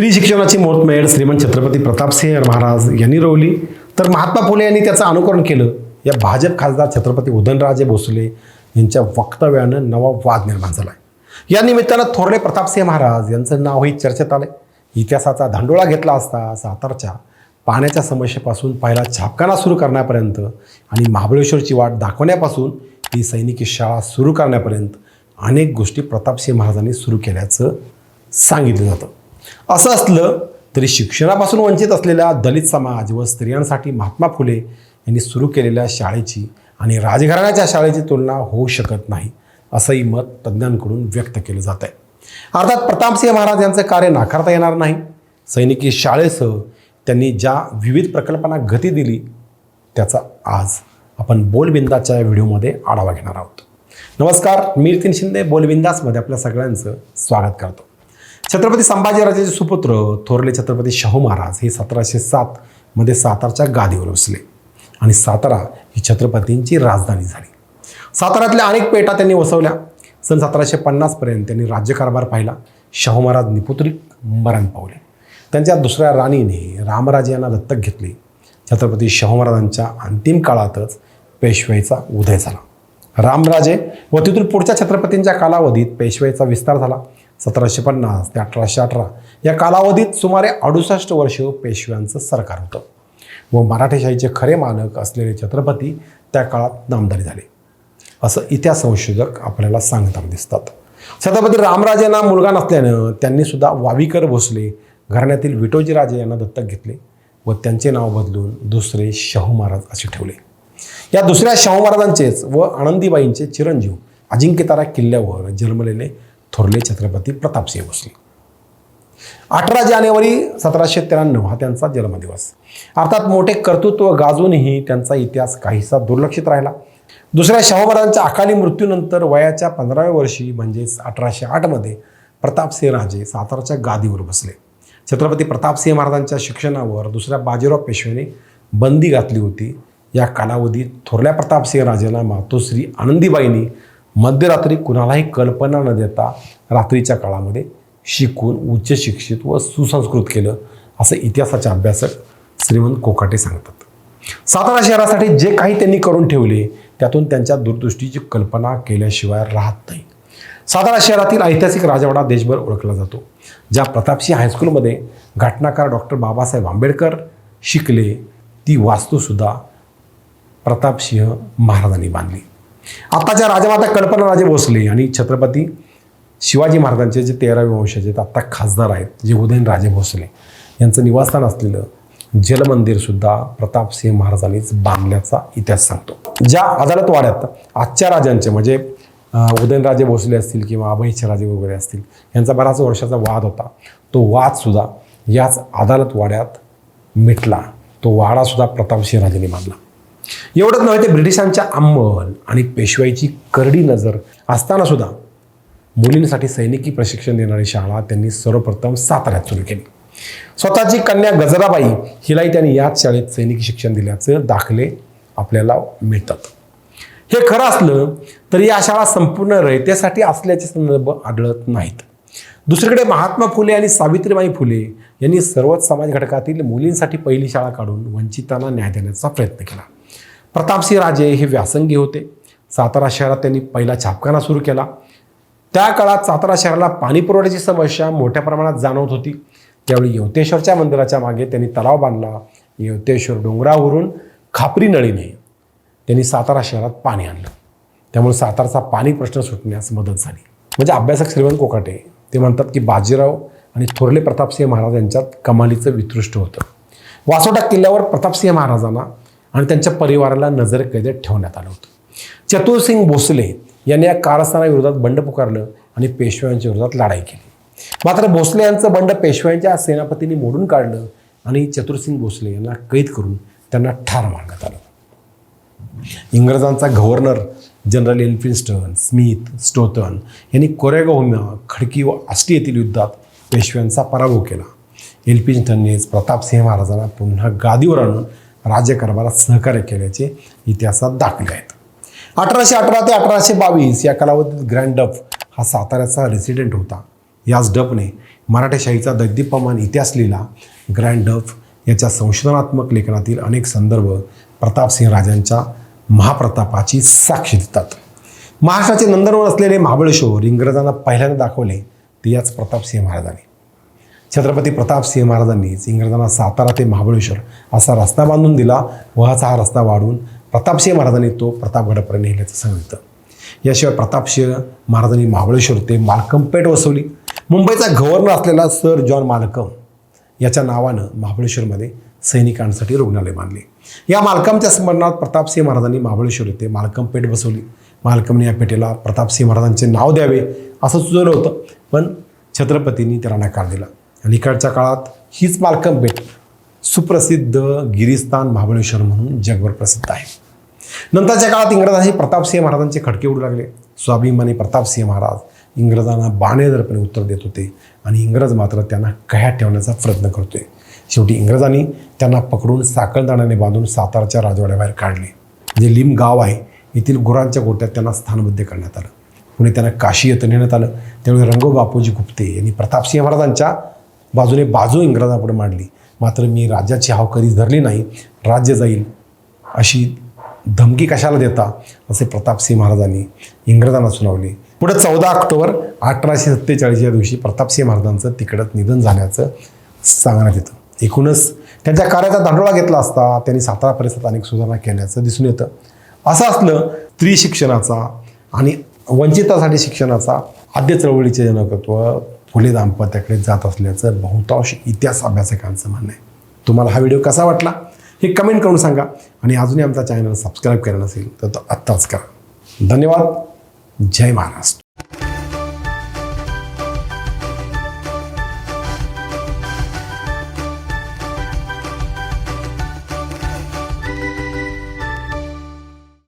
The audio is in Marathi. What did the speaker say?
स्त्री शिक्षणाची मोठमेळ श्रीमंत छत्रपती प्रतापसिंह महाराज यांनी रोवली. तर महात्मा फुले यांनी त्याचं अनुकरण केलं. या भाजप खासदार छत्रपती उदयनराजे भोसले यांच्या वक्तव्यानं नवा वाद निर्माण झाला आहे या निमित्तानं थोरले प्रतापसिंह महाराज यांचं नावही चर्चेत आलंय. इतिहासाचा धांडोळा घेतला असता सातारच्या पाण्याच्या समस्येपासून पहिला छापखाना सुरू करण्यापर्यंत आणि महाबळेश्वरची वाट दाखवण्यापासून ही सैनिकी शाळा सुरू करण्यापर्यंत अनेक गोष्टी प्रतापसिंह महाराजांनी सुरू केल्याचं सांगितलं जातं. असं असलं तरी शिक्षणापासून वंचित असलेल्या दलित समाज व स्त्रियांसाठी महात्मा फुले यांनी सुरू केलेल्या शाळेची आणि राजघराण्याच्या शाळेची तुलना होऊ शकत नाही असंही मत तज्ज्ञांकडून व्यक्त केलं जात आहे. अर्थात प्रतापसिंह महाराज यांचं कार्य नाकारता येणार नाही. सैनिकी शाळेसह त्यांनी ज्या विविध प्रकल्पांना गती दिली त्याचा आज आपण बोलबिंदाच्या या व्हिडिओमध्ये आढावा घेणार आहोत. नमस्कार मी नितीन शिंदे बोलबिंदासमध्ये आपल्या सगळ्यांचं स्वागत करतो. छत्रपती संभाजीराजाचे सुपुत्र थोरले छत्रपती शाहू महाराज हे सतराशे सातमध्ये सातारच्या गादीवर बसले. आणि सातारा ही छत्रपतींची राजधानी झाली. साताऱ्यातल्या अनेक पेटा त्यांनी वसवल्या. सन सतराशे पन्नासपर्यंत त्यांनी राज्यकारभार पाहिला. शाहू महाराज निपुत्रिक मरण पावले. त्यांच्या दुसऱ्या राणीने रामराजे यांना दत्तक घेतले. छत्रपती शाहू महाराजांच्या अंतिम काळातच पेशवाईचा उदय झाला. रामराजे व तिथून पुढच्या छत्रपतींच्या कालावधीत पेशवाईचा विस्तार झाला. सतराशे पन्नास ते अठराशे अठरा. या कालावधीत सुमारे अडुसष्ट वर्ष पेशव्यांचं सरकार होतं. व मराठेशाहीचे खरे मालक असलेले छत्रपती त्या काळात नामदारी झाले. असं इतिहास संशोधक आपल्याला सांगताना दिसतात. छत्रपती रामराजेंना मुलगा नसल्यानं त्यांनी सुद्धा वावीकर भोसले घराण्यातील विटोजीराजे यांना दत्तक घेतले व त्यांचे नाव बदलून दुसरे शाहू महाराज असे ठेवले. या दुसऱ्या शाहू महाराजांचेच व आनंदीबाईंचे चिरंजीव अजिंक्यतारा किल्ल्यावर जन्मलेले थोरले छत्रपती प्रतापसिंह भोसले. अठरा जानेवारी सतराशे त्र्याण्णव हा त्यांचा जन्मदिवस. अर्थात मोठे कर्तृत्व गाजूनही त्यांचा इतिहास काहीसा दुर्लक्षित राहिला. दुसऱ्या शाहू अकाली मृत्यूनंतर वयाच्या पंधराव्या वर्षी म्हणजेच अठराशे आठमध्ये प्रतापसिंह राजे सातारच्या गादीवर बसले. छत्रपती प्रतापसिंह महाराजांच्या शिक्षणावर दुसऱ्या बाजीराव पेशव्याने बंदी घातली होती. या कालावधीत थोरल्या प्रतापसिंह राजेला मातोश्री आनंदीबाईंनी मध्यरात्री कुणालाही कल्पना न देता रात्रीच्या काळामध्ये शिकून उच्च शिक्षित व सुसंस्कृत केलं असं इतिहासाचे अभ्यासक श्रीमंत कोकाटे सांगतात. सातारा शहरासाठी जे काही त्यांनी करून ठेवले त्यातून त्यांच्या दूरदृष्टीची कल्पना केल्याशिवाय राहत नाही. सातारा शहरातील ऐतिहासिक राजवाडा देशभर ओळखला जातो ज्या प्रतापसिंह हायस्कूलमध्ये घटनाकार डॉक्टर बाबासाहेब आंबेडकर शिकले ती वास्तूसुद्धा प्रतापसिंह महाराजांनी बांधली. आत्ताच्या राजमाता कल्पना राजे भोसले आणि छत्रपती शिवाजी महाराजांचे जे तेरावे वंशाचे आहेत आत्ता खासदार आहेत जे उदयनराजे भोसले यांचं निवासस्थान असलेलं जलमंदिरसुद्धा प्रतापसिंह महाराजांनीच बांधल्याचा इतिहास सांगतो. ज्या अदालत वाड्यात आजच्या राजांचे म्हणजे उदयनराजे भोसले असतील किंवा अभयचे राजे वगैरे असतील यांचा बराच वर्षाचा वाद होता. तो वादसुद्धा याच अदालत वाड्यात मिटला. तो वाडासुद्धा प्रतापसिंह राजांनी बांधला. एवढंच नव्हे ते ब्रिटिशांच्या अंमल आणि पेशवाईची करडी नजर असताना सुद्धा मुलींसाठी सैनिकी प्रशिक्षण देणारी शाळा त्यांनी सर्वप्रथम साताऱ्यात सुरू केली. स्वतःची कन्या गजराबाई हिलाही त्यांनी याच शाळेत सैनिकी शिक्षण दिल्याचं दाखले आपल्याला मिळतात. हे खरं असलं तरी या शाळा संपूर्ण रयतेसाठी असल्याचे संदर्भ आढळत नाहीत. दुसरीकडे महात्मा फुले आणि सावित्रीबाई फुले यांनी सर्वच समाज घटकातील मुलींसाठी पहिली शाळा काढून वंचितांना न्याय देण्याचा प्रयत्न केला. प्रतापसिंह राजे हे व्यासंगी होते. सातारा शहरात त्यांनी पहिला छापखाना सुरू केला. त्या काळात सातारा शहराला पाणी पुरवठ्याची समस्या मोठ्या प्रमाणात जाणवत होती. त्यावेळी यवतेश्वरच्या मंदिराच्या मागे त्यांनी तलाव बांधला. यवतेश्वर डोंगरावरून खापरी नळीने त्यांनी सातारा शहरात पाणी आणलं. त्यामुळे सातारचा पाणी प्रश्न सुटण्यास मदत झाली. म्हणजे अभ्यासक श्रीमंत कोकाटे ते म्हणतात की बाजीराव आणि थोरले प्रतापसिंह महाराज यांच्यात कमालीचं वितृष्ट होतं. वासोटा किल्ल्यावर प्रतापसिंह महाराजांना आणि त्यांच्या परिवाराला नजर कैदेत ठेवण्यात आलं होतं. चतुरसिंग भोसले यांनी या कारस्थानाविरोधात बंड पुकारलं आणि पेशव्यांच्या विरोधात लढाई केली. मात्र भोसले यांचं बंड पेशव्यांच्या सेनापतींनी मोडून काढलं आणि चतुरसिंग भोसले यांना कैद करून त्यांना ठार मारण्यात आलं. इंग्रजांचा governor general Elphinstone Smith Staunton यांनी कोरेगाव खडकी व आष्टी येथील युद्धात पेशव्यांचा पराभव केला. एल्फिन्स्टननेच प्रतापसिंह महाराजांना पुन्हा गादीवर आणून राज्यकारभारात सहकार्य केल्याचे इतिहासात दाखले आहेत. अठराशे अठरा ते अठराशे बावीस या कालावधीत ग्रँड डफ हा साताऱ्याचा रेसिडेंट होता. याच डफने मराठेशाहीचा दैदिप्यमान इतिहास लिहिला. ग्रँड डफ याच्या संशोधनात्मक लेखनातील अनेक संदर्भ प्रतापसिंह राजांच्या महाप्रतापाची साक्ष देतात. महाराष्ट्राचे नंदनवर असलेले महाबळेश्वर इंग्रजांना पहिल्यांदा दाखवले ते याच प्रतापसिंह महाराजांनी. छत्रपती प्रतापसिंह महाराजांनीच इंग्रजांना सातारा ते महाबळेश्वर असा रस्ता बांधून दिला. वहाचा हा रस्ता वाढून प्रतापसिंह महाराजांनी तो प्रतापगडापर्यंत नेल्याचं सांगितलं याशिवाय प्रतापसिंह महाराजांनी महाबळेश्वर ते मालकमपेठ वसवली. मुंबईचा गव्हर्नर असलेला सर जॉन मालकम याच्या नावानं महाबळेश्वरमध्ये सैनिकांसाठी रुग्णालय बांधले. या मालकमच्या स्मरणात प्रतापसिंह महाराजांनी महाबळेश्वर येथे मालकम पेठ बसवली. मालकमने या पेठेला प्रतापसिंह महाराजांचे नाव द्यावे असं सुचवलं होतं. पण छत्रपतींनी त्याला नकार दिला. अलीकडच्या काळात हीच मालकम बेट सुप्रसिद्ध गिरिस्तान महाबळेश्वर म्हणून जगभर प्रसिद्ध आहे. नंतरच्या काळात इंग्रजांनी प्रतापसिंह महाराजांचे खडके उडू लागले. स्वाभिमानी प्रतापसिंह महाराज इंग्रजांना बाणेदरपणे उत्तर देत होते आणि इंग्रज मात्र त्यांना कह्यात ठेवण्याचा प्रयत्न करतोय. शेवटी इंग्रजांनी त्यांना पकडून साखळदाण्याने बांधून सातारच्या राजवाड्याबाहेर काढले. जे लिम गाव आहे येथील गुरांच्या गोट्यात त्यांना स्थानबद्ध करण्यात आलं. पुणे त्यांना काशी येतं नेण्यात आलं. त्यावेळी रंगो बापूजी गुप्ते यांनी प्रतापसिंह महाराजांच्या बाजूने बाजू इंग्रजापुढे मांडली. मात्र मी राज्याची हाव कधीच धरली नाही राज्य जाईल अशी धमकी कशाला देता असे प्रतापसिंह महाराजांनी इंग्रजांना सुनावले. पुढे चौदा ऑक्टोबर अठराशे सत्तेचाळीस या दिवशी प्रतापसिंह महाराजांचं तिकडंच निधन झाल्याचं सांगण्यात येतं. एकूणच त्यांच्या कार्याचा दांडोळा घेतला असता त्यांनी सातारा परिसरात अनेक सुधारणा केल्याचं दिसून येतं. असं असलं स्त्री शिक्षणाचा आणि वंचितासाठी शिक्षणाचा आद्य चळवळीचे जनकत्व फुले दाम्पत्याकडे जात असल्याचं बहुतांश इतिहास अभ्यासकांचं म्हणणं आहे. तुम्हाला हा व्हिडिओ कसा वाटला हे कमेंट करून सांगा. आणि अजूनही आमचा चॅनल सबस्क्राईब केला नसेल तर तो आत्ताच करा. धन्यवाद. जय महाराष्ट्र.